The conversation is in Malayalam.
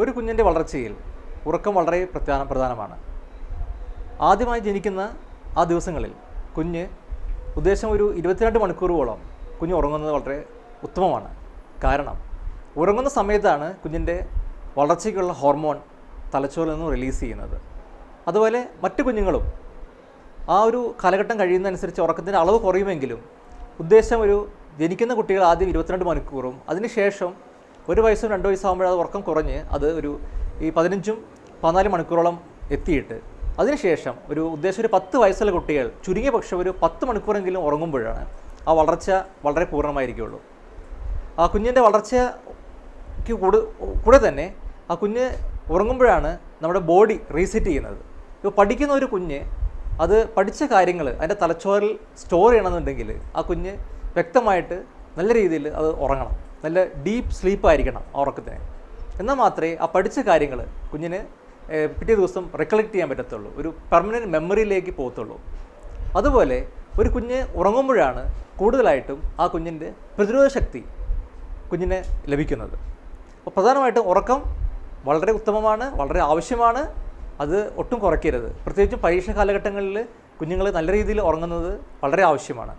ഒരു കുഞ്ഞിന്റെ വളർച്ചയിൽ ഉറക്കം വളരെ പ്രധാന പ്രധാനമാണ്. ആദ്യമായി ജനിക്കുന്ന ആ ദിവസങ്ങളിൽ കുഞ്ഞ് ഉദ്ദേശം ഒരു ഇരുപത്തിരണ്ട് മണിക്കൂറുകളോളം കുഞ്ഞ് ഉറങ്ങുന്നത് വളരെ ഉത്തമമാണ്. കാരണം ഉറങ്ങുന്ന സമയത്താണ് കുഞ്ഞിന്റെ വളർച്ചയ്ക്കുള്ള ഹോർമോൺ തലച്ചോറിൽ നിന്നും റിലീസ് ചെയ്യുന്നത്. അതുപോലെ മറ്റു കുഞ്ഞുങ്ങളും ആ ഒരു കാലഘട്ടം കഴിയുന്നതനുസരിച്ച് ഉറക്കത്തിന്റെ അളവ് കുറയുമെങ്കിലും ഉദ്ദേശം ഒരു ജനിക്കുന്ന കുട്ടികൾ ആദ്യം ഇരുപത്തിരണ്ട് മണിക്കൂറും അതിനുശേഷം ഒരു വയസ്സും രണ്ട് വയസ്സാകുമ്പോൾ അത് ഉറക്കം കുറഞ്ഞ് അത് ഒരു ഈ പതിനഞ്ചും പതിനാല് മണിക്കൂറോളം എത്തിയിട്ട് അതിനുശേഷം ഒരു ഉദ്ദേശം ഒരു പത്ത് വയസ്സുള്ള കുട്ടികൾ ചുരുങ്ങിയ പക്ഷെ ഒരു പത്ത് മണിക്കൂറെങ്കിലും ഉറങ്ങുമ്പോഴാണ് ആ വളർച്ച വളരെ പൂർണമായിരിക്കുള്ളൂ. ആ കുഞ്ഞിന്റെ വളർച്ചയ്ക്ക് കൂടെ കൂടെ തന്നെ ആ കുഞ്ഞ് ഉറങ്ങുമ്പോഴാണ് നമ്മുടെ ബോഡി റീസെറ്റ് ചെയ്യുന്നത്. ഇപ്പോൾ പഠിക്കുന്ന ഒരു കുഞ്ഞ് അത് പഠിച്ച കാര്യങ്ങൾ അതിന്റെ തലച്ചോറിൽ സ്റ്റോർ ചെയ്യണമെന്നുണ്ടെങ്കിൽ ആ കുഞ്ഞ് വ്യക്തമായിട്ട് നല്ല രീതിയിൽ അത് ഉറങ്ങണം. നല്ല ഡീപ്പ് സ്ലീപ്പ് ആയിരിക്കണം ആ ഉറക്കത്തിന്. എന്നാൽ മാത്രമേ ആ പഠിച്ച കാര്യങ്ങൾ കുഞ്ഞിന് പിറ്റേ ദിവസം റിക്കളക്ട് ചെയ്യാൻ പറ്റത്തുള്ളൂ. ഒരു പെർമനന്റ് മെമ്മറിയിലേക്ക് പോകത്തുള്ളൂ. അതുപോലെ ഒരു കുഞ്ഞ് ഉറങ്ങുമ്പോഴാണ് കൂടുതലായിട്ടും ആ കുഞ്ഞിന്റെ പ്രതിരോധ ശക്തി കുഞ്ഞിന് ലഭിക്കുന്നത്. അപ്പോൾ പ്രധാനമായിട്ടും ഉറക്കം വളരെ ഉത്തമമാണ് വളരെ ആവശ്യമാണ്. അത് ഒട്ടും കുറയ്ക്കരുത്. പ്രത്യേകിച്ചും പരീക്ഷ കാലഘട്ടങ്ങളിൽ കുഞ്ഞുങ്ങൾ നല്ല രീതിയിൽ ഉറങ്ങുന്നത് വളരെ ആവശ്യമാണ്.